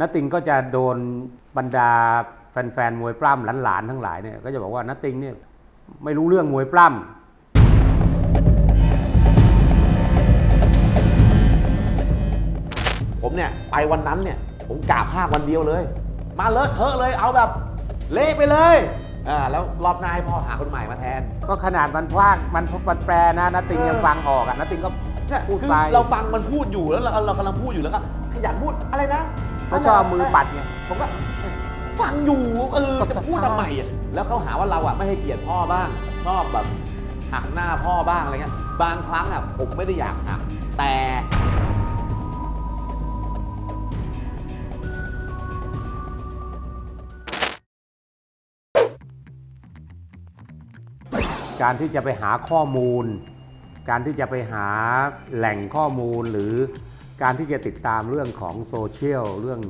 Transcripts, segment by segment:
นัตติงก็จะโดนบรรดาแฟนๆมวยปล้ำหลานๆทั้งหลายเนี่ยก็จะบอกว่านัตติงเนี่ยไม่รู้เรื่องมวยปล้ำผมเนี่ยไปวันนั้นเนี่ยผมกะภาควันเดียวเลย มาเลอะเทอะเลยเอาแบบเละไปเลยอ่าแล้วรอบหน้าให้พ่อหาคนใหม่มาแทน ก็ขนาดมันพากมันมันแปลนะนัตติงยังฟังออกอะนัตติงก็เนี่ยพูดคือไปเราฟังมันพูดอยู่แล้วเราเรากำลังพูดอยู่แล้วก็ขยันพูดอะไรนะ เขาชอบเอามือปัดไงผมก็ฟังอยู่เออจะพูดทำไมอะแล้วเขาหาว่าเราอะไม่ให้เกียรติพ่อบ้างชอบแบบหักหน้าพ่อบ้างอะไรเงี้ยบางครั้งอะผมไม่ได้อยากหักแต่การที่จะไปหาข้อมูล การที่จะไปหาแหล่งข้อมูลหรือ การที่จะติดตามเรื่องของโซเชียลเรื่อง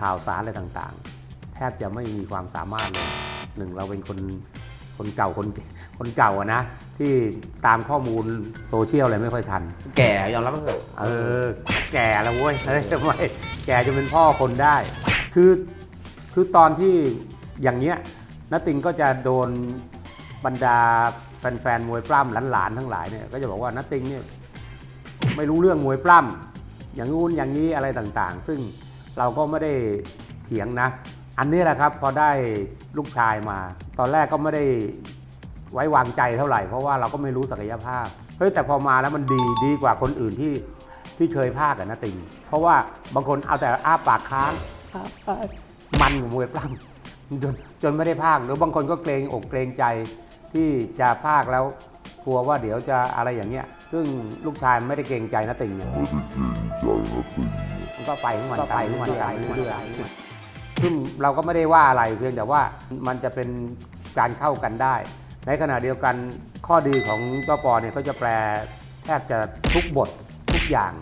ข่าวสารอะไรต่างๆ แทบจะไม่มีความสามารถเลยหนึ่งเราเป็นคนคนเก่าคนคนเก่าอะนะ ที่ตามข้อมูลโซเชียลอะไรไม่ค่อยทัน แก่ยอมรับมันเถอะเออ แก่แล้วเว้ยเฮ้ยทำไมแก่จะเป็นพ่อคนได้ คือคือตอนที่อย่างเงี้ยนติงก็จะโดนบรรดาแฟนๆมวยปล้ำหลานๆทั้งหลายเนี่ยก็จะบอกว่านติงเนี่ยไม่รู้เรื่องมวยปล้ำ อย่างงู้นอย่างนี้อะไรต่างๆ ซึ่งเราก็ไม่ได้เถียงนะ อันนี้แหละครับพอได้ลูกชายมา ตอนแรกก็ไม่ได้ไว้วางใจเท่าไหร่ เพราะว่าเราก็ไม่รู้ศักยภาพเฮ้ยแต่พอมาแล้วมันดีดีกว่าคนอื่นที่ที่เคยภาคกับนาติงเพราะว่าบางคนเอาแต่อ้าปากค้างมันมวยปล้ำจนจนไม่ได้ภาคหรือบางคนก็เกรงอกเกรงใจที่จะภาคแล้วกลัวว่าเดี๋ยวจะอะไรอย่างเงี้ย ซึ่งลูกชายไม่ได้เกรงใจนาติงเนี่ยมันก็ไปของมันไปของมันไปเรื่อยๆซึ่งเราก็ไม่ได้ว่าอะไรเพียงแต่ว่ามันจะเป็นการเข้ากันได้ ในขณะเดียวกันข้อดีของเจ้าปอเนี่ยเขาจะแปลแทบจะทุกบททุกอย่าง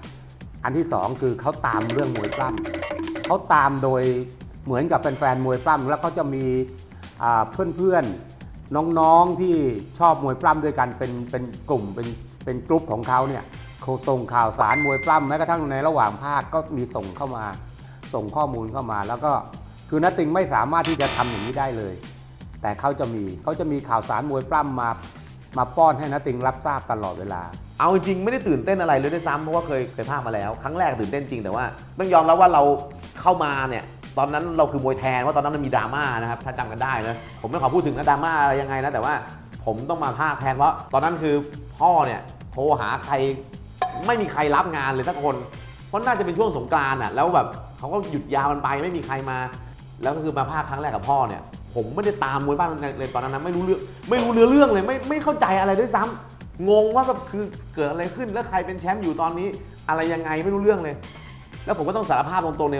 อันที่สองคือเขาตามเรื่องมวยปล้ำเขาตามโดยเหมือนกับแฟนๆมวยปล้ำแล้วเขาจะมีอ่าเพื่อนๆน้องๆที่ชอบมวยปล้ำด้วยกันเป็นเป็นกลุ่มเป็น เป็นกลุ่มของเขาเนี่ยเขาส่งข่าวสารมวยปล้ำแม้กระทั่งในระหว่างภาคก็มีส่งเข้ามา ส่งข้อมูลเข้ามา แล้วก็คือนัตติงไม่สามารถที่จะทำอย่างนี้ได้เลย แต่เขาจะมีเขาจะมีข่าวสารมวยปล้ำมา มาป้อนให้นัตติงรับทราบตลอดเวลาเอาจริงไม่ได้ตื่นเต้นอะไรเลยด้วยซ้ำเพราะว่าเคยเคยภาคมาแล้ว ครั้งแรกตื่นเต้นจริงแต่ว่าต้องยอมรับว่าเราเข้ามาเนี่ยตอนนั้นเราคือมวยแทนว่าตอนนั้นมันมีดราม่านะครับถ้าจำกันได้นะผมไม่ขอพูดถึงนะดราม่าอะไรยังไงนะแต่ว่าผมต้องมาภาคแทนเพราะตอนนั้นคือพ่อเนี่ย ทรหาใครไม่มีใครรับงานเลยสักคน เพราะน่าจะเป็นช่วงสงกรานต์อะแล้วแบบเขาก็หยุดยาวมันไปไม่มีใครมา แล้วก็คือมาภาคครั้งแรกกับพ่อเนี่ย ผมไม่ได้ตามมวยบ้านเลยตอนนั้นนะไม่รู้เรื่องไม่รู้เนื้อเรื่องเลยไม่ไม่เข้าใจอะไรด้วยซ้ำงงว่าแบบคือเกิดอะไรขึ้นแล้วใครเป็นแชมป์อยู่ตอนนี้ อะไรยังไงไม่รู้เรื่องเลย แล้วผมก็ต้องสารภาพตรงๆใน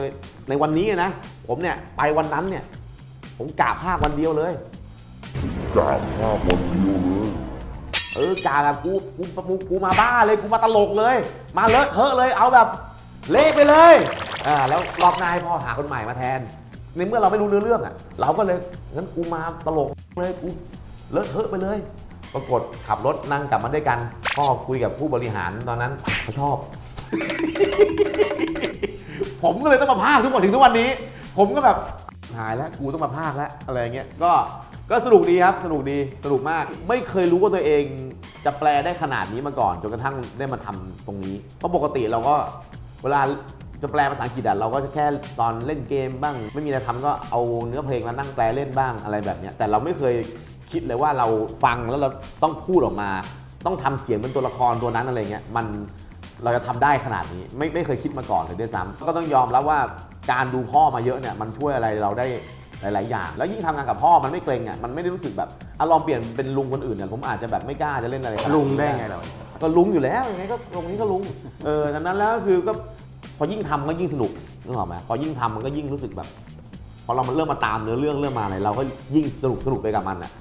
ในวันนี้นะ ผมเนี่ยไปวันนั้นเนี่ย ผมกะภาควันเดียวเลยกราบภาพวันเดียวเลย เออกาแบบกูกูกูกูมาบ้าเลยกูมาตลกเลย มาเลอะเทอะเลยเอาแบบเละไปเลยอ่าแล้วรอบหน้าให้พ่อหาคนใหม่มาแทน ในเมื่อเราไม่รู้เนื้อเรื่องอะ เราก็เลยงั้นกูมาตลกเลยกูเลอะเทอะไปเลย ปรากฏขับรถนั่งกลับมาด้วยกัน พ่อคุยกับผู้บริหารตอนนั้นเขาชอบ ผมก็เลยต้องมาพากทุกวันถึงทุกวันนี้ ผมก็แบบหายแล้วกูต้องมาพากแล้วอะไรเงี้ยก็ ก็สนุกดีครับ สนุกดี สนุกมาก ไม่เคยรู้ว่าตัวเองจะแปลได้ขนาดนี้มาก่อน จนกระทั่งได้มาทำตรงนี้ เพราะปกติเราก็เวลาจะแปลภาษาอังกฤษอะเราก็จะแค่ตอนเล่นเกมบ้าง ไม่มีอะไรทำก็เอาเนื้อเพลงมานั่งแปลเล่นบ้างอะไรแบบนี้แต่เราไม่เคยคิดเลยว่าเราฟังแล้วเราต้องพูดออกมา ต้องทำเสียงเป็นตัวละครตัวนั้นอะไรเงี้ยมันเราจะทำได้ขนาดนี้ ไม่ไม่เคยคิดมาก่อนเลยด้วยซ้ำก็ต้องยอมรับว่าการดูพ่อมาเยอะเนี่ยมันช่วยอะไรเราได้ หลาย ๆ อย่าง แล้วยิ่งทำงานกับพ่อมันไม่เกรงอะมันไม่ได้รู้สึกแบบอารมณ์เปลี่ยนเป็นลุงคนอื่นเนี่ยผมอาจจะแบบไม่กล้าจะเล่นอะไรขนานี้ลุงได้ไงเรา ก็ลุงอยู่แล้วยังไงก็ตรงนี้ก็ลุงเออดังนั้นแล้วคือก็พอยิ่งทำก็ยิ่งสนุกนึกออกไหมพอยิ่งทำมันก็ยิ่งรู้สึกแบบ พอเรามันเริ่มมาตามเนื้อเรื่องเริ่มมาอะไรเราก็ยิ่งสนุกสนุกไปกับมันอะ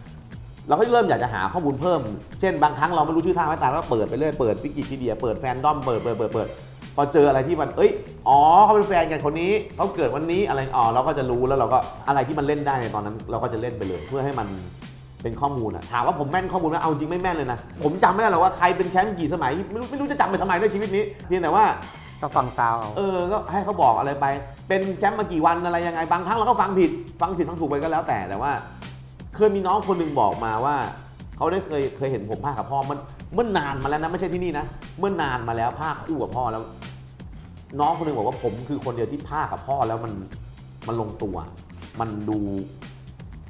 เราก็เริ่มอยากจะหาข้อมูลเพิ่ม เช่นบางครั้งเราไม่รู้ชื่อท่าไม้ตายก็เปิดไปเรื่อยเปิดวิกิพีเดียเปิดแฟนดอมเปิดเปิดเปิดเปิด พอเจออะไรที่มันเอ้ยอ๋อเขาเป็นแฟนกันคนนี้เขาเกิดวันนี้อะไรอ๋อเราก็จะรู้แล้วเราก็อะไรที่มันเล่นได้ในตอนนั้น เราก็จะเล่นไปเลยเพื่อให้มันเป็นข้อมูลอะถามว่าผมแม่นข้อมูลไหมเอาจริงไม่แม่นเลยนะผมจำไม่ได้หรอกว่าใครเป็นแชมป์กี่สมัยไม่รู้ไม่รู้จะจำไปทำไมด้วยชีวิตนี้เพียงแต่ว่า ก็ฟังซาวเอาเออ ก็ให้เขาบอกอะไรไป เป็นแชมป์มากี่วันอะไรยังไง บางครั้งเราก็ฟังผิด ฟังผิดฟังถูกไปก็แล้วแต่ แต่ว่า เคยมีน้องคนหนึ่งบอกมาว่า เขาได้เคยเคยเห็นผมภาคกับพ่อมันเมื่อนานมาแล้วนะ ไม่ใช่ที่นี่นะ เมื่อนานมาแล้วภาคคู่กับพ่อแล้ว น้องคนหนึ่งบอกว่าผมคือคนเดียวที่ภาคกับพ่อแล้วมันมันลงตัว มันดู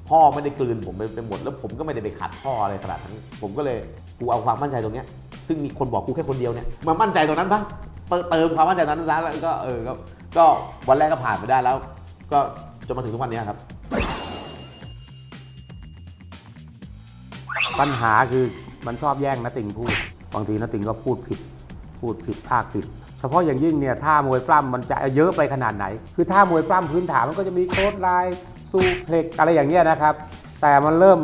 พ่อไม่ได้กลืนผมไปไปหมด แล้วผมก็ไม่ได้ไปขัดพ่ออะไรขนาดนั้นผมก็เลยกูเอาความมั่นใจตรงเนี้ยซึ่งมีคนบอกกูแค่คนเดียวเนี่ยมามั่นใจตรงนั้นปะเติเติมความมั่นใจนั้นซะแล้วก็เออก็ก็วันแรกก็ผ่านไปได้แล้ว ก็จนมาถึงทุกวันนี้ครับ ปัญหาคือมันชอบแย่งนติงพูด บางทีนติงก็พูดผิด พูดผิดภาคผิด เฉพาะอย่างยิ่งเนี่ยท่ามวยปล้ำมันจะเยอะไปขนาดไหน คือท่ามวยปล้ำพื้นฐานมันก็จะมีโค้ดไลน์ซูเพล็กอะไรอย่างเงี้ยนะครับ แต่มันเริ่ม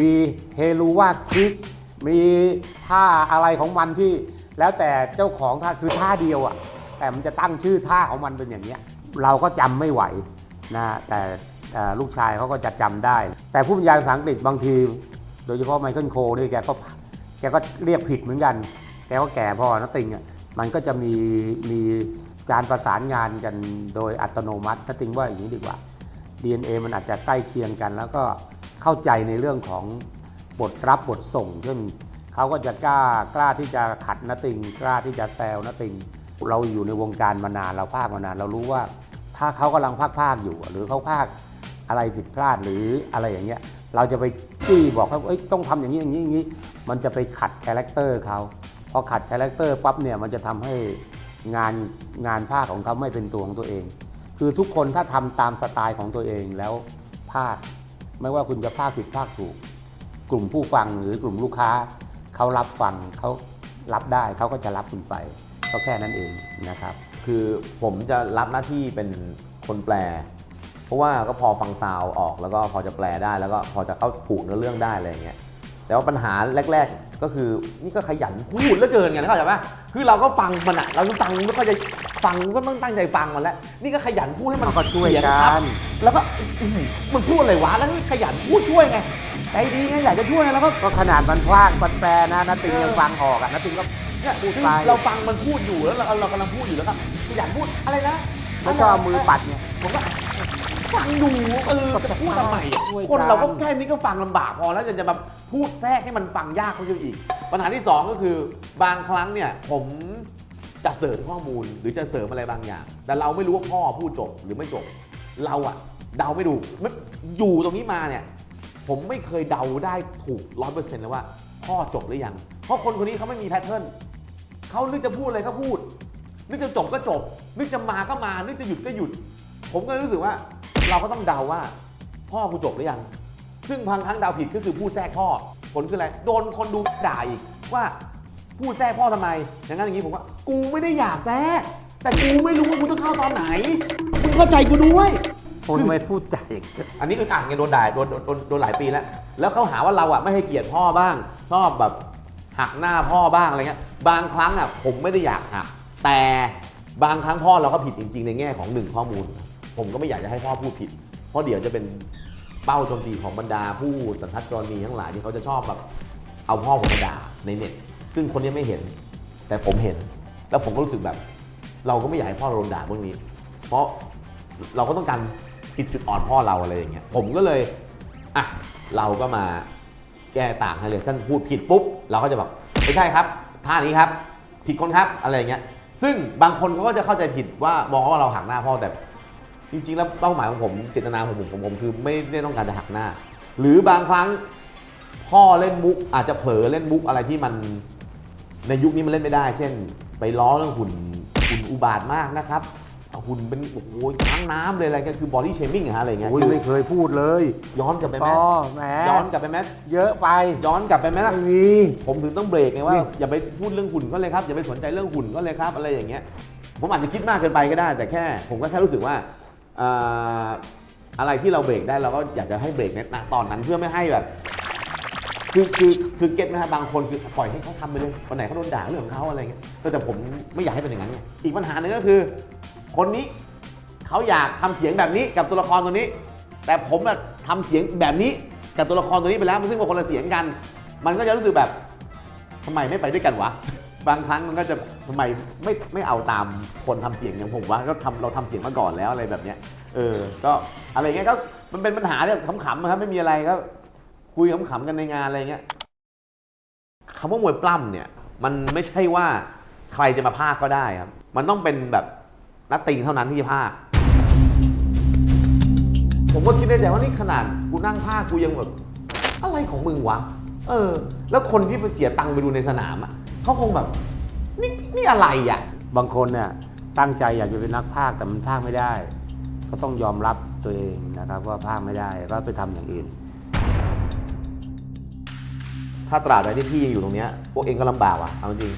มีเฮลูว่าคิกมีท่าอะไรของมันที่แล้วแต่เจ้าของท่าคือท่าเดียวอะแต่มันจะตั้งชื่อท่าของมันเป็นอย่างเงี้ยเราก็จำไม่ไหวนะแต่ลูกชายเขาก็จะจำได้ แต่ผู้บรรยายภาษาอังกฤษบางที โดยเฉพาะไมเคิลโคนี่แกก็แกก็เรียกผิดเหมือนกัน แกก็แก่พอนะติงอะ มันก็จะมีมีการประสานงานกันโดยอัตโนมัติถ้าติงว่าอย่างนี้ดีกว่า DNA มันอาจจะใกล้เคียงกัน แล้วก็เข้าใจในเรื่องของบทรับบทส่งซึ่งเขาก็จะกล้ากล้าที่จะขัดนติง กล้าที่จะแซวนติง เราอยู่ในวงการมานานเราภาคมานาน เรารู้ว่าถ้าเขากำลังภาคภาคอยู่ หรือเขาภาคอะไรผิดพลาดหรืออะไรอย่างเงี้ยเราจะไปจี้บอกเขาเอ้ยต้องทำอย่างนี้อย่างนี้อย่างนี้ มันจะไปขัดคาแรคเตอร์เขา อขัดคาแรคเตอร์ปั๊บเนี่ยมันจะทำให้งานงานภาคของเขาไม่เป็นตัวของตัวเอง คือทุกคนถ้าทำตามสไตล์ของตัวเองแล้วภาคไม่ว่าคุณจะภาคผิดภาคถูก กลุ่มผู้ฟังหรือกลุ่มลูกค้าเขารับฟังเขารับได้เขาก็จะรับคุณไปก็แค่นั้นเองนะครับ คือผมจะรับหน้าที่เป็นคนแปล เพราะว่าก็พอฟังซาวออกแล้วก็พอจะแปลได้แล้วก็พอจะเข้าผูกเนื้อเรื่องได้อะไรอย่างเงี้ยแต่ว่าปัญหาแรก ก็คือนี่ก็ขยันพูดเหลือเกินไงเข้าใจปะคือเราก็ฟังมันอะเราก็ฟังไม่ค่อยจะฟังก็ต้องตั้งใจฟังมันแล้ว นี่ก็ขยันพูดให้มันเราก็ช่วยเสีงกัครับนแล้วก็อื้อหือมันพูดอะไรวะแล้วนี่ขยันพูดช่วยไงใจดีไงอยากจะช่วยแล้วก็ก็ขนาดมันพลากมันแปลนะนัตติงยังฟังออกอะนัตติงก็เนี่ยพูดคือไปเราฟังมันพูดอยู่แล้วเราเรากำลังพูดอยู่แล้วก็ขยันพูดอะไรนะแล้วก็เอามือปัดเนี่ยผมก็ ฟังดูเออจะพูดทำไมอะช่วยกัน คนเราก็แค่นี้ก็ฟังลำบากพอแล้วจะจะแบบพูดแทรกให้มันฟังยากขึ้นอีก ปัญหาที่สองก็คือบางครั้งเนี่ยผมจะเสริมข้อมูลหรือจะเสริมอะไรบางอย่าง แต่เราไม่รู้ว่าพ่อพูดจบหรือไม่จบ เราอะเดาไม่ถูกไม่อยู่ตรงนี้มาเนี่ย ผมไม่เคยเดาได้ถูกร้อยเปอร์เซ็นต์เลยว่าพ่อจบหรือยัง เพราะคนคนนี้เขาไม่มีแพทเทิร์นเขานึกจะพูดอะไรก็พูด นึกจะจบก็จบ นึกจะมาก็มา นึกจะหยุดก็หยุด ผมก็เลยรู้สึกว่า เราก็ต้องเดาว่า พ่อกูจบหรือยัง ซึ่งบางครั้งเดาผิดก็คือพูดแทรกพ่อ ผลคืออะไร โดนคนดูด่าอีกว่าพูดแทรกพ่อทำไม อย่างนั้นอย่างนี้ผมว่า กูไม่ได้อยากแทรก แต่กูไม่รู้ว่ากูต้องเข้าตอนไหนมึงเข้าใจกูด้วย ผมทำไมพูดใจอย่างอันนี้อึดอัดไงโดนด่าโดนโดนโดนโดนหลายปีแล้ว แล้วเขาหาว่าเราอะไม่ให้เกียรติพ่อบ้าง ชอบแบบหักหน้าพ่อบ้างอะไรเงี้ย บางครั้งอะผมไม่ได้อยากหัก แต่บางครั้งพ่อเราก็ผิดจริง ๆ ในแง่ของหนึ่งข้อมูล ผมก็ไม่อยากจะให้พ่อพูดผิด เพราะเดี๋ยวจะเป็นเป้าโจมตีของบรรดาผู้สันทัดกรณีทั้งหลายที่เขาจะชอบแบบเอาพ่อผมมาด่าในเน็ต ซึ่งคนนี้ไม่เห็น แต่ผมเห็น แล้วผมก็รู้สึกแบบ เราก็ไม่อยากให้พ่อเราโดนด่าเรื่องนี้ เพราะเราก็ต้องการปิดจุดอ่อนพ่อเราอะไรอย่างเงี้ย ผมก็เลยอะเราก็มาแก้ต่างให้เลยท่านพูดผิดปุ๊บเราก็จะแบอกไม่ใช่ครับท่านี้ครับ ผิดคนครับอะไรอย่างเงี้ย ซึ่งบางคนเขาก็จะเข้าใจผิดว่ามองว่าเราหักหน้าพ่อแต่ จริงๆ แล้วเป้าหมายของผมเจตนาของผมของผมคือไม่ได้ต้องการจะหักหน้า หรือบางครั้งพ่อเล่นมุกอาจจะเผลอเล่นมุกอะไรที่มันในยุคนี้มันเล่นไม่ได้ เช่น ไปล้อเรื่องหุ่นหุ่นอุบาทมากนะครับเอาหุ่นเป็นโอ้โหช้างน้ำเลยอะไรก็คือบอดี้เชมิ่งอะฮะอะไรเงี้ยโอ้ยคือไม่เคยพูดเลยย้อนกลับไปไหมพ่อแหมย้อนกลับไปไหมเยอะไปย้อนกลับไปไหมล่ะไม่มีผมถึงต้องเบรกไงว่านี่อย่าไปพูดเรื่องหุ่นก็เลยครับอย่าไปสนใจเรื่องหุ่นก็เลยครับอะไรอย่างเงี้ยผมอาจจะคิดมากเกินไปก็ได้ แต่แค่ ผมก็แค่รู้สึกว่าเอะไรที่เราเบรกได้เราก็อยากจะให้เบรกในตอนนั้นเพื่อไม่ให้แบบ คือคือคือเก็ตไหมครับบางคนคือปล่อยให้เขาทำไปเลยวันไหนเขาโดนด่าเรื่องของเขาอะไรเงี้ยแต่ผมไม่อยากให้เป็นอย่างนั้นไงอีกปัญหาหนึ่งก็คือ คนนี้เขาอยากทำเสียงแบบนี้กับตัวละครตัวนี้ แต่ผมอะทำเสียงแบบนี้กับตัวละครตัวนี้ไปแล้วซึ่งเป็นคนละเสียงกัน มันก็จะรู้สึกแบบทำไมไม่ไปด้วยกันวะ บางครั้งมันก็จะทำไมไม่ไม่เอาตามคนทำเสียงอย่างผมว่าก็ทำเราทำเสียงมาก่อนแล้วอะไรแบบเนี้ยเออ ก็อะไรเงี้ยก็มันเป็นปัญหาเนี่ยขำๆนะครับไม่มีอะไรก็คุยขำๆกันในงานอะไรเงี้ยคำว่ามวยปล้ำเนี่ย มันไม่ใช่ว่าใครจะมาพากก็ได้ครับ มันต้องเป็นแบบนักติงเท่านั้นที่จะพาผมก็คิดในใจว่านี่ขนาดกูนั่งภาคกูยังแบบอะไรของมึงวะ เออ แล้วคนที่ไปเสียตังค์ไปดูในสนามอะ เขาคงแบบนี่นี่อะไรอะ บางคนเนี่ยตั้งใจอยากจะเป็นนักพากย์แต่มันพากย์ไม่ได้ ก็ต้องยอมรับตัวเองนะครับว่าพากย์ไม่ได้ก็ไปทำอย่างอื่น ถ้าตราบใดที่พี่ยังอยู่ตรงเนี้ยพวกเองก็ลำบากว่ะเอาจริง